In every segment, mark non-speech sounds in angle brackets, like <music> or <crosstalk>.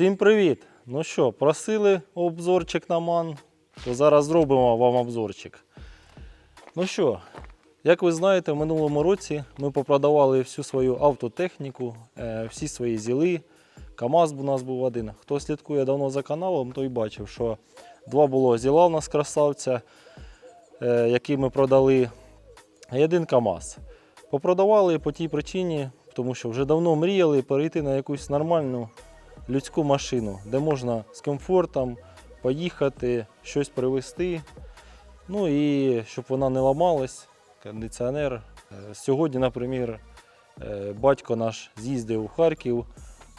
Всім привіт! Ну що, просили обзорчик на ман, то зараз зробимо вам обзорчик. Ну що, як ви знаєте, в минулому році ми попродавали всю свою автотехніку, е, всі свої зіли. КАМАЗ у нас був один. Хто слідкує давно за каналом, той бачив, що два було зіла у нас красавця, е, які ми продали, і один КАМАЗ. Попродавали по тій причині, тому що вже давно мріяли перейти на якусь нормальну людську машину, де можна з комфортом поїхати, щось привезти. Ну і щоб вона не ламалась, кондиціонер. Е, Сьогодні, наприклад, е, батько наш з'їздив у Харків,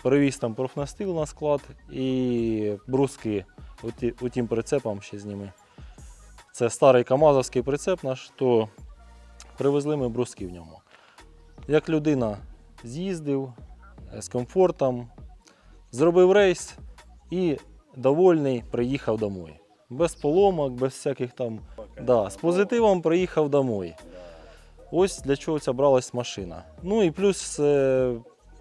перевіз там профнастил на склад і бруски отім прицепом ще зніми. Це старий камазовський прицеп наш, то привезли ми бруски в ньому. Як людина з'їздив е, з комфортом, зробив рейс і довольний приїхав домой. Без поломок, без всяких там. Да, з позитивом приїхав домой. Ось для чого ця бралась машина. Ну і плюс е,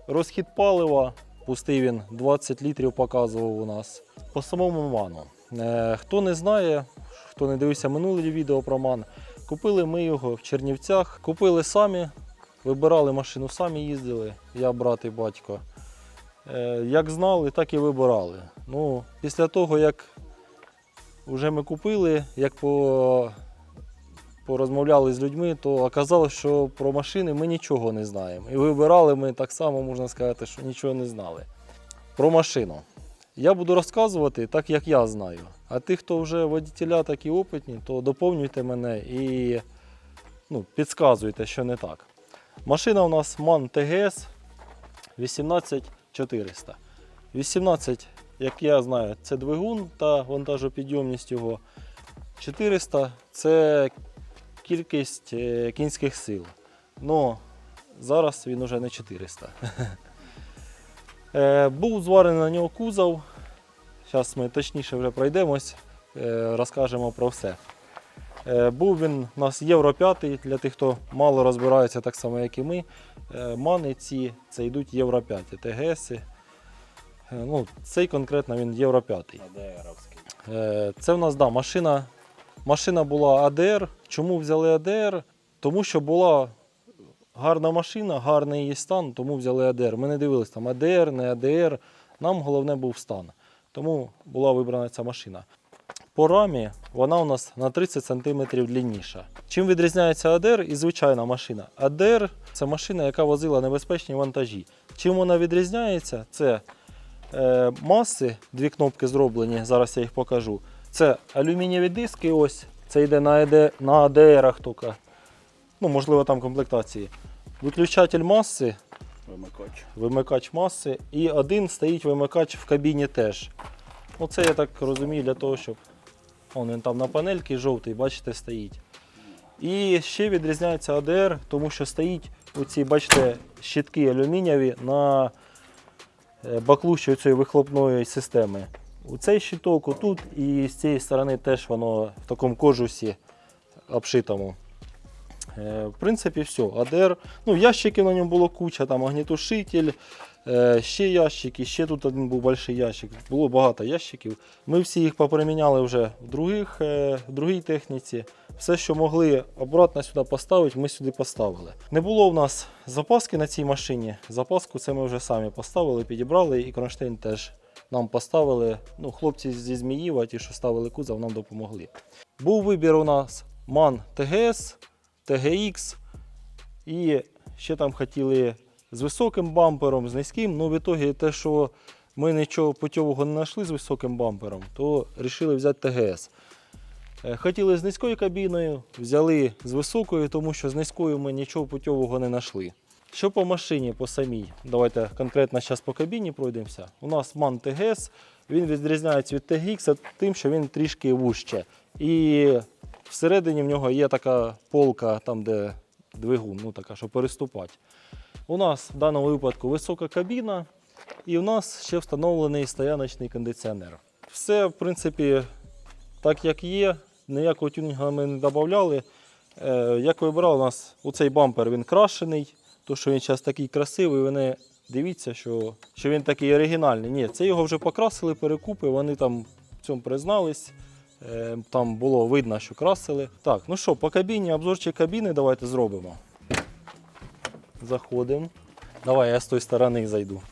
розхід палива, пустий він 20 літрів показував у нас. По самому ману. Е, хто не знає, хто не дивився минуле відео про ман, купили ми його в Чернівцях, купили самі, вибирали машину, самі їздили, я, брат і батько. Е, Як знали, так і вибирали. Ну, після того, як вже ми купили, як по, порозмовляли з людьми, то оказалось, що про машини ми нічого не знаємо. І вибирали ми так само, можна сказати, що нічого не знали. Про машину. Я буду розказувати так, як я знаю. А ті, хто вже водітеля такі опитні, то доповнюйте мене і ну, підказуйте, що не так. Машина у нас MAN TGS 18400. 18, як я знаю, це двигун та вантажопідйомність його. 400 це кількість е, кінських сил. Но зараз він уже не 400. <laughs> Е, Був зварений на нього кузов. Зараз ми точніше вже пройдемось, е, розкажемо про все. Е, Був він у нас Євро 5 для тих, хто мало розбирається, так само, як і ми. Е, Мани ці це йдуть Євро 5, ТГС. Ну, цей конкретно він Євро 5. АДРовський. Е, Це в нас да, машина, машина була АДР. Чому взяли АДР? Тому що була гарна машина, гарний її стан, тому взяли АДР. Ми не дивилися там АДР, не АДР. Нам головне був стан. Тому була вибрана ця машина. По рамі вона у нас на 30 см длинніша. Чим відрізняється АДР і звичайна машина? АДР це машина, яка возила небезпечні вантажі. Чим вона відрізняється? Це е, маси, дві кнопки зроблені, зараз я їх покажу. Це алюмінієві диски, ось. Це йде на, АД, на АДРах тільки. Ну, можливо, там комплектації. Виключатель маси, Вимикач. вимикач маси, і один стоїть вимикач в кабіні теж. Оце я так розумію для того, щоб. Он він там на панельці жовтий, бачите, стоїть. І ще відрізняється АДР, тому що стоїть оці, бачите, щитки алюмінієві на е, баклуші цієї вихлопної системи. У цей щиток отут і з цієї сторони теж воно в такому кожусі обшитому. Е, В принципі, все. АДР. Ну, ящиків на ньому було куча, там огнітушитель, е, ще ящики, ще тут один був великий ящик. Було багато ящиків. Ми всі їх поприміняли вже в, других, е, в другій техніці. Все, що могли обратно сюди поставити, ми сюди поставили. Не було в нас запаски на цій машині. Запаску це ми вже самі поставили, підібрали, і кронштейн теж нам поставили. Ну, хлопці зі Зміїва, ті, що ставили кузов, нам допомогли. Був вибір у нас MAN TGS, TGX і ще там хотіли з високим бампером, з низьким. Ну, в ітогі те, що ми нічого путьового не знайшли з високим бампером, то вирішили взяти ТГС. Е, Хотіли з низькою кабіною, взяли з високою, тому що з низькою ми нічого путьового не знайшли. Що по машині, по самій, давайте конкретно зараз по кабіні пройдемося. У нас MAN TGS, він відрізняється від TGX тим, що він трішки вужче. І всередині в нього є така полка, там де двигун, ну така, щоб переступати. У нас в даному випадку висока кабіна, і у нас ще встановлений стояночний кондиціонер. Все, в принципі, так як є, ніякого тюнінгу ми не додавали. Е, як вибирали, у нас оцей бампер він крашений, то що він зараз такий красивий, вони дивіться, що, що він такий оригінальний. Ні, це його вже покрасили, перекупи, вони там в цьому признались. Е, Там було видно, що красили. Так, ну що, по кабіні, обзорчик кабіни давайте зробимо. Заходимо. Давай я з тої сторони зайду.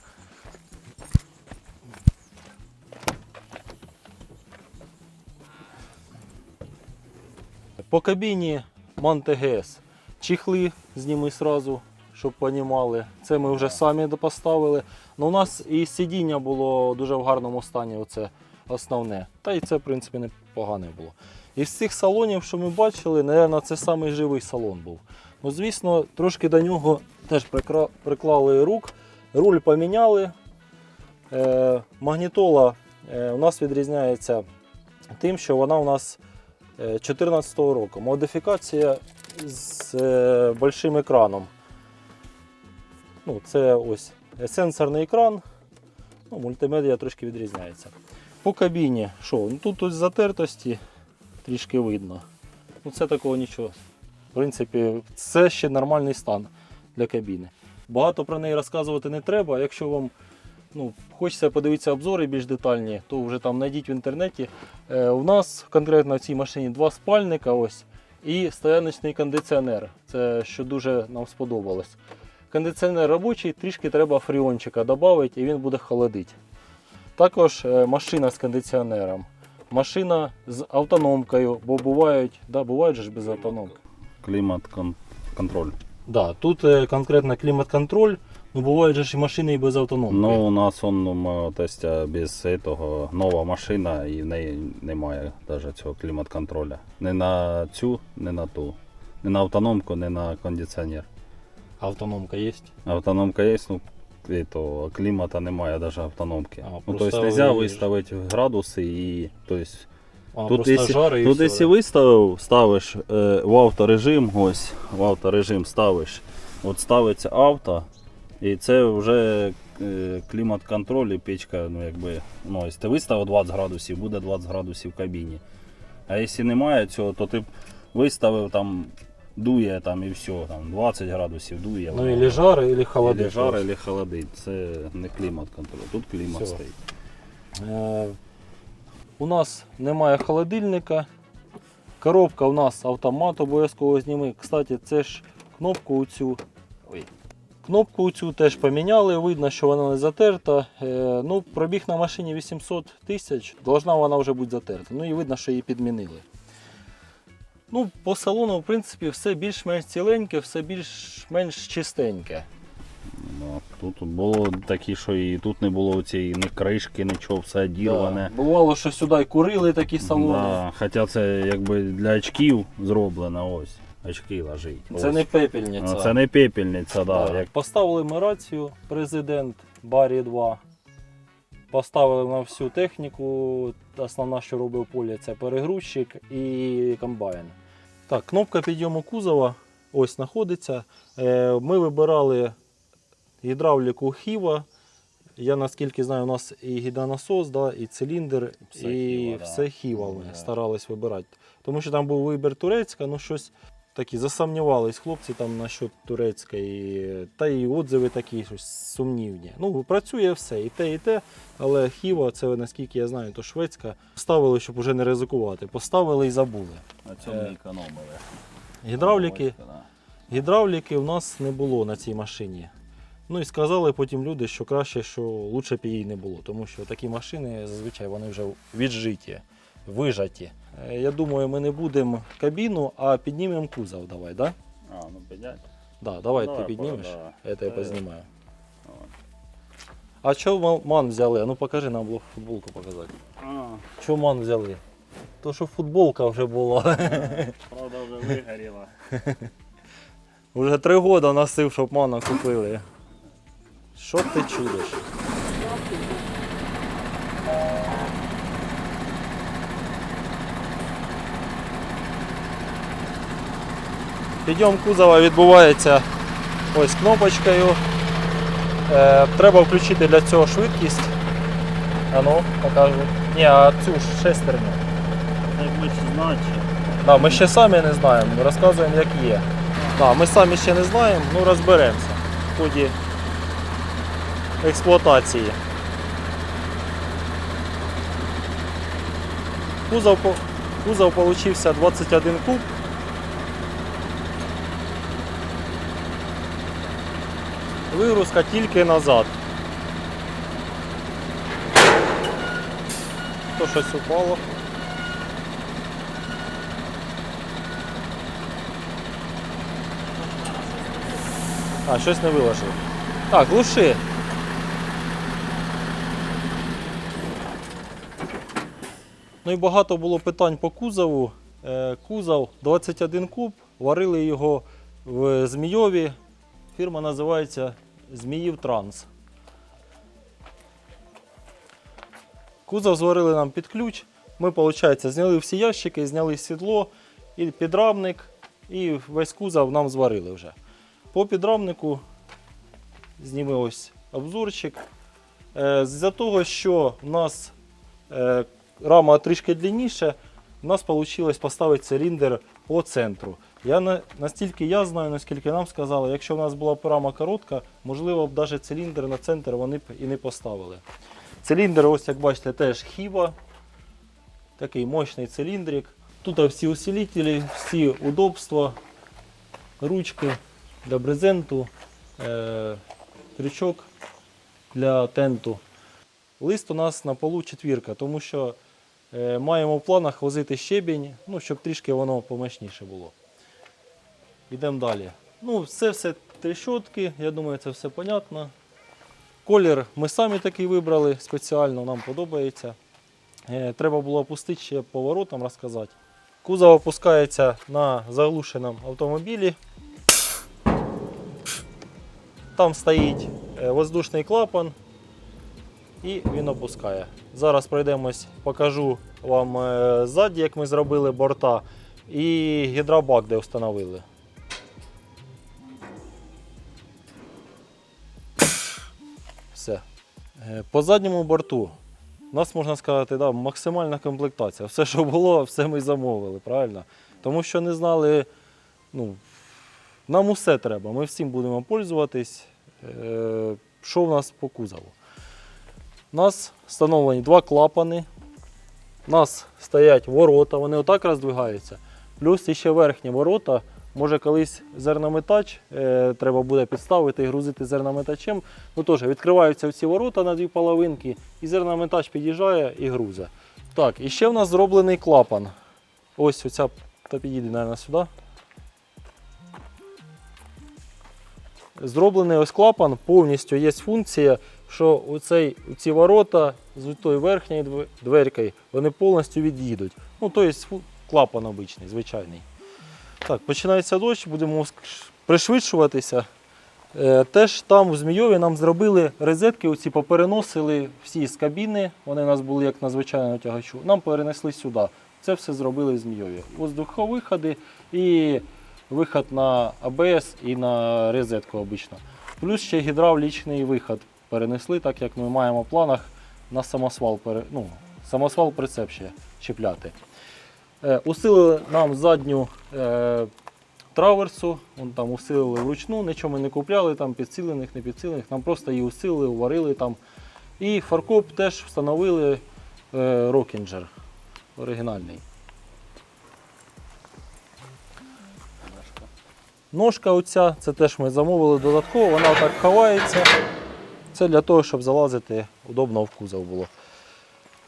По кабіні MAN TGS. Чехли зніми сразу, щоб понімали. Це ми вже самі поставили. Ну, у нас і сидіння було дуже в гарному стані, оце основне. Та і це, в принципі, непогане було. Із цих салонів, що ми бачили, напевно, це самий живий салон був. Ну, звісно, трошки до нього теж приклали рук, руль поміняли. Е, магнітола е, у нас відрізняється тим, що вона у нас 2014 року. Модифікація з е, большим екраном. Ну, це ось сенсорний екран. Ну, мультимедіа трошки відрізняється. По кабіні, що? Ну, тут ось затертості трішки видно. Ну, це такого нічого. В принципі, це ще нормальний стан для кабіни. Багато про неї розказувати не треба. Якщо вам ну, хочеться подивитися обзори більш детальні, то вже там знайдіть в інтернеті. Е, у нас конкретно в цій машині два спальника ось, і стояночний кондиціонер. Це що дуже нам сподобалось. Кондиціонер робочий, трішки треба фріончика додати і він буде холодити. Також е, машина з кондиціонером. Машина з автономкою, бо бувають, да, бувають ж без автономки. Клімат кон- контроль. Да, тут е, конкретно клімат-контроль, ну бувають же ж і машини і без автономки. Ну, у нас он тестя без цього нова машина і в неї немає навіть цього клімат контроля. Не на цю, не на ту. Не на автономку, не на кондиціонер. Автономка є. Автономка є, ну і то клімата немає навіть автономки. А, ну, тобто нельзя ви- виставити градуси і. Тобто, А, Тут, якщо, жар і тут все, якщо да. виставив, ставиш е, в авторежим, ось в авторежим ставиш. От ставиться авто, і це вже е, клімат-контроль і печка, ну якби, ну, якщо ти виставив 20 градусів, буде 20 градусів в кабіні. А якщо немає цього, то ти виставив там дує там і все, там 20 градусів дує. Ну, или жар, или холодить. Ілі жар, і холодить. Це не клімат-контроль. Тут клімат Всё. стоїть. У нас немає холодильника. Коробка у нас автомат обов'язково зніми. Кстати, це ж кнопку цю. Ой. Кнопку цю теж поміняли, видно, що вона не затерта. Е, ну, пробіг на машині 800 тисяч, должна вона вже бути затерта. Ну і видно, що її підмінили. Ну, по салону, в принципі, все більш-менш ціленьке, все більш-менш чистеньке. Тут було такі, що і тут не було цієї ні кришки, нічого, все дірване. Да. Бувало, що сюди курили такі салони. Да, хоча це якби для очків зроблено, ось. Очки лежить. Це ось. не пепельниця. Це не пепельниця, да. Да. Як... Поставили ми рацію президент Барі 2. Поставили на всю техніку. Основна, що робив поле, це перегрузчик і комбайн. Так, кнопка підйому кузова ось знаходиться. Е, Ми вибирали гідравліку Хіва. Я наскільки знаю, у нас і гідронасос, да, і циліндр, Все і Хіва, да. все Хіва ми Да. старались вибирати. Тому що там був вибір турецька, ну щось такі засумнівались хлопці там насчет турецької, та і отзиви такі щось сумнівні. Ну, працює все, і те, і те, але Хіва, це наскільки я знаю, то шведська. Ставили, щоб уже не ризикувати. Поставили і забули. На цьому Е, не економили. Гідравліки, гідравліки у нас не було на цій машині. Ну і сказали потім люди, що краще, що лучше б її не було, тому що такі машини зазвичай вони вже віджиті, вижаті. Е, Я думаю, ми не будемо кабіну, а піднімемо кузов. Давай, да? А, ну підняти. Да, давай, Давай, ти піднімеш. давай. Это я Е, познімаю. А що ман взяли? Ну покажи нам було футболку показати. А, Що ман взяли? То що футболка вже була. <laughs> правда вже вигоріла. Уже три роки носив, щоб мана купили. Що ти чудиш? Підйом кузова відбувається ось кнопочкою. Е, треба включити для цього швидкість. А ну, покажу. Ні, а цю ж шестерню. Ми. Да, ми ще самі не знаємо, розказуємо, як є. Да, ми самі ще не знаємо, ну розберемося. Експлуатації. Кузов, кузов получився 21 куб. Вигрузка тільки назад. То щось упало. А, щось не виложив. Так, глуши. Ну і багато було питань по кузову. Е, Кузов 21 куб, варили його в Змійові. Фірма називається Зміїв Транс. Кузов зварили нам під ключ. Ми, виходить, зняли всі ящики, зняли сідло і підрамник, і весь кузов нам зварили вже. По підрамнику зніми ось обзорчик. Е, З-за того, що в нас е, рама трішки длинніша, у нас вийшло поставити циліндр по центру. Я не, настільки я знаю, наскільки нам сказали, якщо в нас була б рама коротка, можливо б навіть циліндр на центр вони б і не поставили. Циліндр, ось як бачите, теж хіба. Такий мощний циліндрик. Тут всі усилителі, всі удобства, ручки для брезенту, е, крючок для тенту. Лист у нас на полу четвірка, тому що маємо в планах возити щебінь, ну, щоб трішки воно помощніше було. Йдемо далі. Ну, це все трещотки, я думаю, це все понятно. Колір ми самі такий вибрали спеціально, нам подобається. Е, Треба було опустити ще поворотом розказати. Кузов опускається на заглушеному автомобілі. Там стоїть е, воздушний клапан і він опускає. Зараз пройдемось, покажу вам е, ззаді, як ми зробили борта, і гідробак, де встановили. Все. Е, По задньому борту у нас можна сказати, да, максимальна комплектація. Все, що було, все ми замовили, правильно? Тому що не знали, ну, нам усе треба, ми всім будемо пользуватись. Е, Що в нас по кузову? У нас встановлені два клапани. У нас стоять ворота, вони отак роздвигаються. Плюс ще верхні ворота. Може колись зернометач е, треба буде підставити і грузити зернометачем. Ну теж відкриваються ці ворота на дві половинки, і зернометач під'їжджає і грузе. Так, і ще в нас зроблений клапан. Ось оця, та підійде, мабуть, сюди. Зроблений ось клапан, повністю є функція, що оцей, ці ворота з тою верхньою дв- дверкою, вони повністю від'їдуть. Ну, тобто клапан обичний, звичайний. Так, починається дощ, будемо пришвидшуватися. Е, Теж там у Змійові нам зробили розетки, оці попереносили всі з кабіни, вони у нас були як на звичайному тягачу. Нам перенесли сюди. Це все зробили в Змійові. Воздуховиходи і виход на АБС і на розетку обично. Плюс ще гідравлічний виход перенесли, так як ми маємо в планах на самосвал, ну, самосвал прицеп ще чіпляти. Е, Усилили нам задню е, траверсу, вон там усилили вручну, нічого ми не купляли, там підсилених, не підсилених, нам просто її усилили, уварили там. І фаркоп теж встановили е, Рокінджер оригінальний. Ножка оця, це теж ми замовили додатково, вона так ховається. Це для того, щоб залазити удобно в кузов було.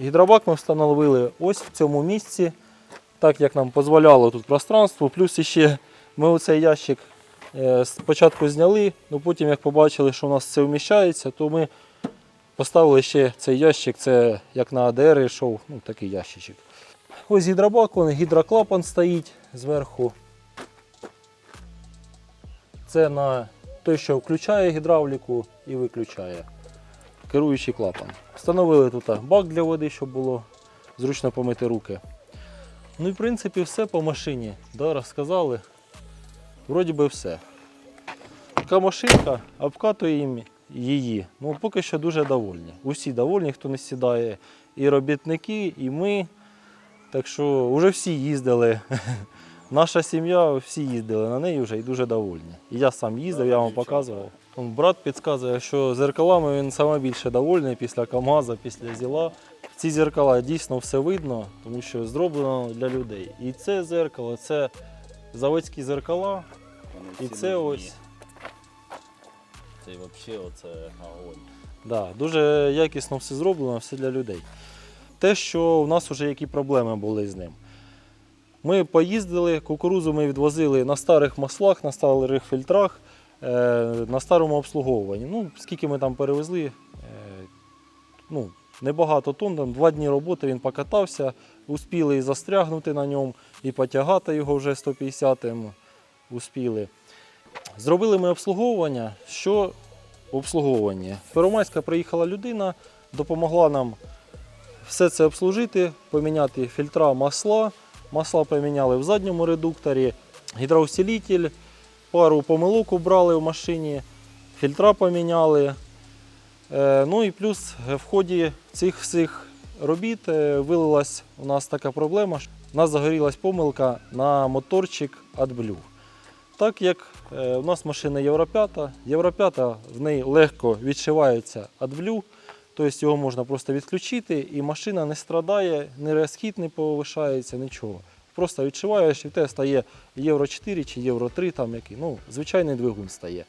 Гідробак ми встановили ось в цьому місці, так як нам дозволяло тут пространство. Плюс ще ми оцей ящик е, спочатку зняли, але потім, як побачили, що у нас це вміщається, то ми поставили ще цей ящик, це як на АДР йшов, ну, такий ящичок. Ось гідробак, вон, гідроклапан стоїть зверху. Це на той, що включає гідравліку і виключає. Керуючий клапан. Встановили тут бак для води, щоб було зручно помити руки. Ну і в принципі все по машині. Да, розказали. Вроді би все. Така машинка, обкатуємо її. Ну, поки що дуже довольні. Усі довольні, хто не сідає. І робітники, і ми. Так що вже всі їздили <laughs> Наша сім'я всі їздили на неї вже і дуже довольні. І я сам їздив, я вам показував. Брат підказує, що зеркалами він саме більше довольний після КАМАЗа, після ЗІЛа. Ці зеркала дійсно все видно, тому що зроблено для людей. І це зеркало, це заводські зеркала, і це ось Це взагалі оце огонь. Да, дуже якісно все зроблено, все для людей. Те, що в нас вже які проблеми були з ним. Ми поїздили, кукурузу ми відвозили на старих маслах, на старих фільтрах, на старому обслуговуванні. Ну, скільки ми там перевезли, е, ну, небагато тонн, там два дні роботи він покатався, успіли і застрягнути на ньому, і потягати його вже 150-м успіли. Зробили ми обслуговування. Що в обслуговуванні? Первомайська приїхала людина, допомогла нам все це обслужити, поміняти фільтра масла. Масла поміняли в задньому редукторі, гідроусилитель, пару помилок убрали в машині, фільтра поміняли. Е, Ну і плюс е, в ході цих всіх робіт е, вилилась у нас така проблема. що У нас загорілась помилка на моторчик AdBlue. Так як у нас машина Євро 5, Євро 5 в неї легко відшивається AdBlue, тобто його можна просто відключити, і машина не страдає, ні розхід не повишається, нічого. Просто відшиваєш і в тебе стає Євро 4 чи Євро 3, там який, ну, звичайний двигун стає.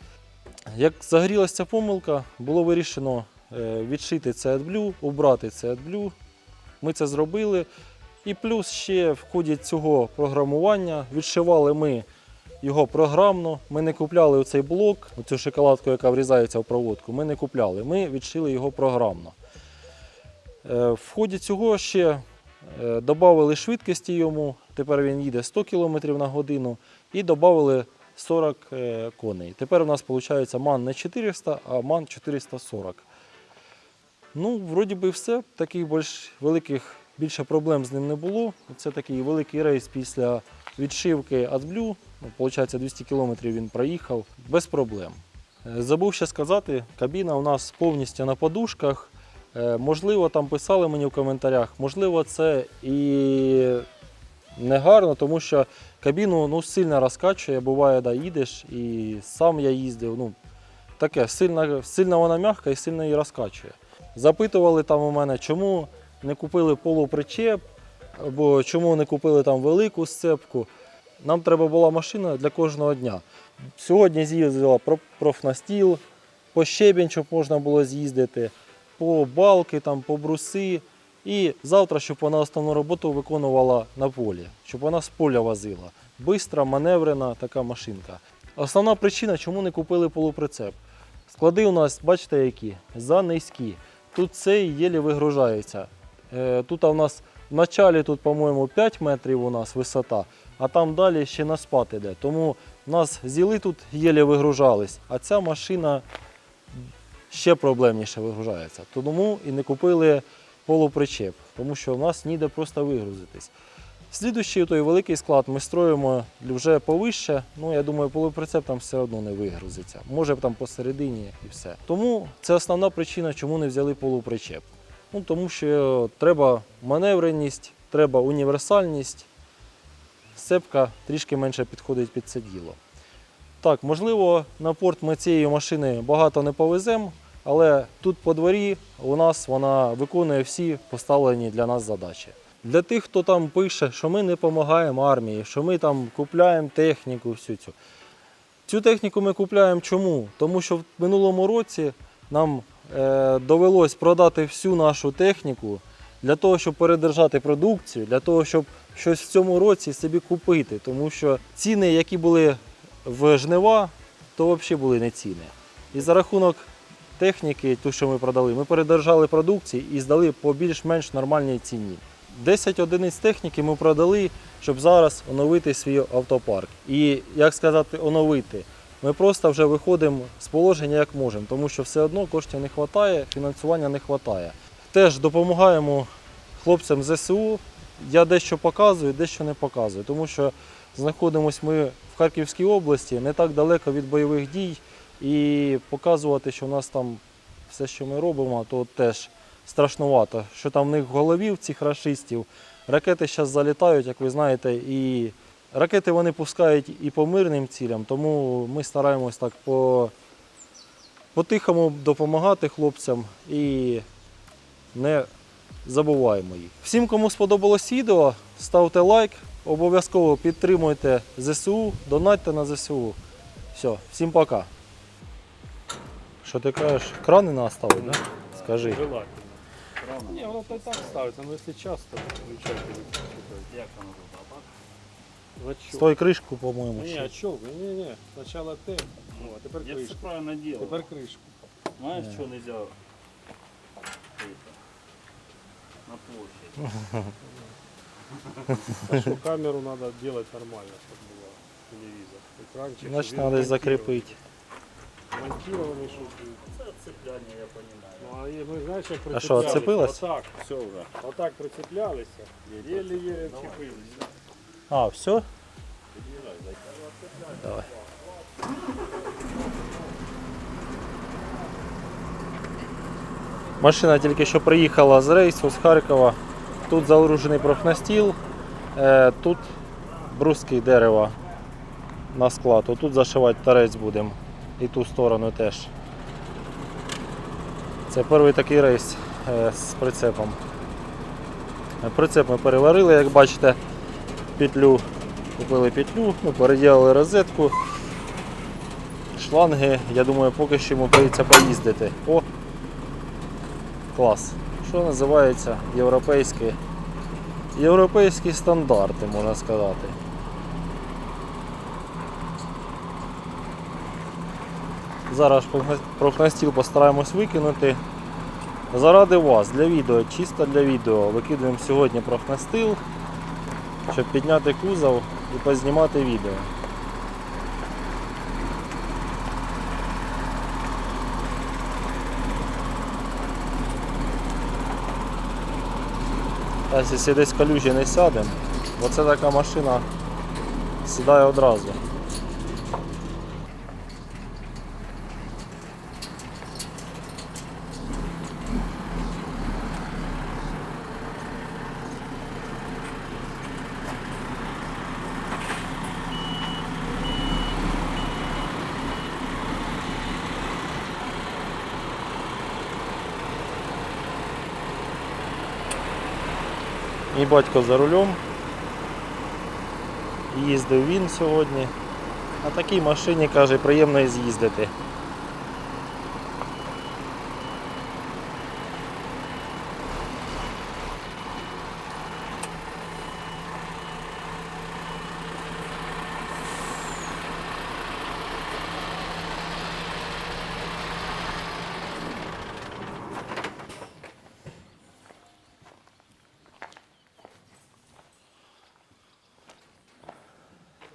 Як загорілася ця помилка, було вирішено е, відшити це AdBlue, убрати це AdBlue. Ми це зробили. І плюс ще в ході цього програмування відшивали ми його програмно. Ми не купляли оцей блок, оцю шоколадку, яка врізається в проводку. Ми не купляли. Ми відшили його програмно. Е, В ході цього ще е, додали швидкості йому. Тепер він їде 100 км на годину і додали 40 е, коней. Тепер у нас виходить ман не 400, а ман 440. Ну, вроді би все. Таких більш великих більше проблем з ним не було. Це такий великий рейс після відшивки AdBlue. Ну, Получається, 200 км він проїхав без проблем. Е, Забув ще сказати, кабіна у нас повністю на подушках. Е, Можливо, там писали мені в коментарях, можливо, це і не гарно, тому що кабіну ну, сильно розкачує. Буває, да, їдеш, і сам я їздив. Ну, таке, сильно, сильно вона м'яка і сильно її розкачує. Запитували там у мене, чому не купили полупричеп, або чому не купили там велику сцепку. Нам треба була машина для кожного дня. Сьогодні з'їздила профнастіл, по щебінь, щоб можна було з'їздити, по балки, там, по бруси. І завтра, щоб вона основну роботу виконувала на полі, щоб вона з поля возила. Бистра, маневрена така машинка. Основна причина, чому не купили полуприцеп. Склади у нас, бачите, які? За низькі. Тут цей єлі вигружається. Е, Тут у нас в началі, тут, по-моєму, 5 метрів у нас висота, а там далі ще на спад іде. Тому у нас зіли тут єлі вигружались, а ця машина ще проблемніше вигружається. Тому і не купили полупричеп, тому що в нас ніде просто вигрузитись. Слідуючий той великий склад ми строїмо вже повище. Ну, я думаю, полуприцеп там все одно не вигрузиться. Може там посередині і все. Тому це основна причина, чому не взяли полупричеп. Ну, тому що треба маневреність, треба універсальність. Сцепка трішки менше підходить під це діло. Так, можливо, на порт ми цієї машини багато не повеземо, але тут по дворі у нас вона виконує всі поставлені для нас задачі. Для тих, хто там пише, що ми не допомагаємо армії, що ми там купляємо техніку, всю цю. Цю техніку ми купляємо чому? Тому що в минулому році нам е, довелось продати всю нашу техніку для того, щоб передержати продукцію, для того, щоб щось в цьому році собі купити. Тому що ціни, які були в жнива, то взагалі були не ціни. І за рахунок техніки, ту, що ми продали, ми передержали продукцію і здали по більш-менш нормальній ціні. 10 одиниць техніки ми продали, щоб зараз оновити свій автопарк. І як сказати, оновити. Ми просто вже виходимо з положення як можемо, тому що все одно коштів не вистачає, фінансування не вистачає. Теж допомагаємо хлопцям ЗСУ. Я дещо показую, дещо не показую, тому що знаходимося ми в Харківській області, не так далеко від бойових дій, і показувати, що у нас там все, що ми робимо, то теж страшнувато. Що там в них в голові в цих рашистів. Ракети зараз залітають, як ви знаєте, і Ракети вони пускають і по мирним цілям, тому ми стараємось так по, по-тихому допомагати хлопцям і не забуваємо їх. Всім, кому сподобалось відео, ставте лайк, обов'язково підтримуйте ЗСУ, донатьте на ЗСУ. Все, всім пока. Що ти кажеш, крани на ставить, да? Скажи. Желательно. Не, воно то і так ставиться, но если часто включать или Як воно тут? А так? Зачем? Стой кришку, по-моєму. Не, ще. а чё? Не, не, не. Сначала ты, ну, а тепер Я все крышку. правильно делал. Тепер кришку. Знаешь, что нельзя? Это, На площадь. А что, камеру надо делать нормально, чтобы было телевизор. Экранчик. Значить, чтобы треба десь монтировать. закріпити. Монтированный, чтобы... Це цепляння, я понимаю. Ну, а и мы, знаешь, как А що, прицеплялись? отцепилось? Вот так, все уже. Вот так прицеплялись, и еле-еле отцепились. А, все? Давай. Машина тільки що приїхала з рейсу з Харкова. Тут загружений профнастіл, е, тут бруски дерева на склад. Тут зашивати тарець будемо. І ту сторону теж. Це перший такий рейс е, з прицепом. Е, Прицеп ми переварили, як бачите, петлю. Купили петлю, ну, переділили розетку. Шланги, я думаю, поки що йому прийдеться поїздити. О! Клас. Що називається європейські, європейські стандарти, можна сказати. Зараз профна- профнастіл постараємось викинути. Заради вас, для відео, чисто для відео, викидуємо сьогодні профнастил, щоб підняти кузов і познімати відео. Якщо десь калюжі не сядемо, оце така машина сідає одразу. Мій батько за рулем. Їздив він сьогодні. На такій машині, каже, приємно з'їздити.